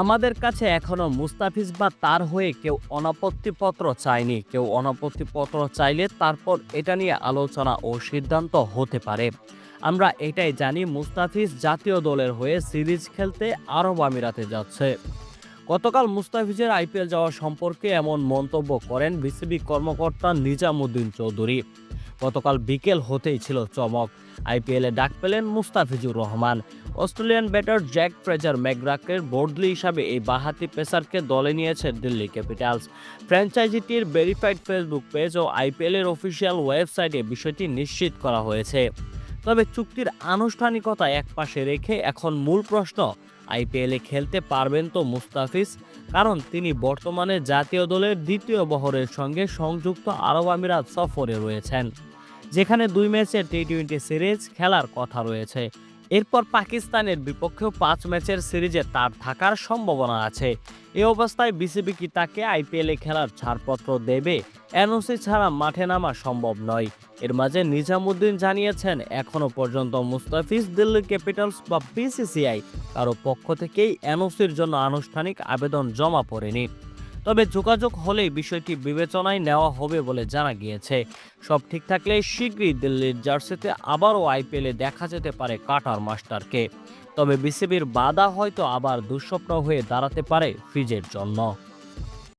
আমাদের কাছে এখনও মুস্তাফিজ বা তার হয়ে কেউ অনাপত্তিপত্র চায়নি। কেউ অনাপত্তিপত্র চাইলে তারপর এটা নিয়ে আলোচনা ও সিদ্ধান্ত হতে পারে। আমরা এটাই জানি মুস্তাফিজ জাতীয় দলের হয়ে সিরিজ খেলতে আরব আমিরাতে যাচ্ছে। গতকাল মুস্তাফিজের আইপিএল যাওয়া সম্পর্কে এমন মন্তব্য করেন বিসিবি কর্মকর্তা নিজামুদ্দিন চৌধুরী। গতকাল বিকেল হতেই ছিল চমক। আইপিএলে ডাক পেলেন Mustafizur Rahman. Australian batter Jake Fraser ম্যাকগ্রাকের বর্ডলি হিসাবে এই বাহাতি পেসারকে দলে নিয়েছে দিল্লি ক্যাপিটালস। ফ্র্যাঞ্চাইজিটির ভেরিফাইড ফেসবুক পেজ ও আইপিএলের অফিসিয়াল ওয়েবসাইটে বিষয়টি নিশ্চিত করা হয়েছে। তবে চুক্তির আনুষ্ঠানিকতা একপাশে রেখে এখন মূল প্রশ্ন, আইপিএলে খেলতে পারবেন তো মুস্তাফিজ? কারণ তিনি বর্তমানে জাতীয় দলের দ্বিতীয় বহরের সঙ্গে সংযুক্ত আরব আমিরাত সফরে রয়েছেন। যেখানে দুই ম্যাচের টি টোয়েন্টি সিরিজ খেলার কথা রয়েছে। এরপর পাকিস্তানের বিপক্ষেও পাঁচ ম্যাচের সিরিজে তার থাকার সম্ভাবনা আছে। এ অবস্থায় বিসিবি কি তাকে আইপিএলে খেলার ছাড়পত্র দেবে? এনওসি ছাড়া মাঠে নামা সম্ভব নয়। এর মাঝে নিজামুদ্দিন জানিয়েছেন এখনও পর্যন্ত মুস্তাফিজ দিল্লি ক্যাপিটালস বা বিসিসিআই কারও পক্ষ থেকেই এনওসির জন্য আনুষ্ঠানিক আবেদন জমা পড়েনি। তবে যোগাযোগ হলেই বিষয়টি বিবেচনায় নেওয়া হবে বলে জানা গিয়েছে। সব ঠিক থাকলে শীঘ্রই দিল্লির জার্সিতে আবারও আইপিএলে দেখা যেতে পারে কাটার মাস্টারকে। তবে বিসিবির বাধা হয়তো আবার দুঃস্বপ্ন হয়ে দাঁড়াতে পারে ফ্রিজের জন্য।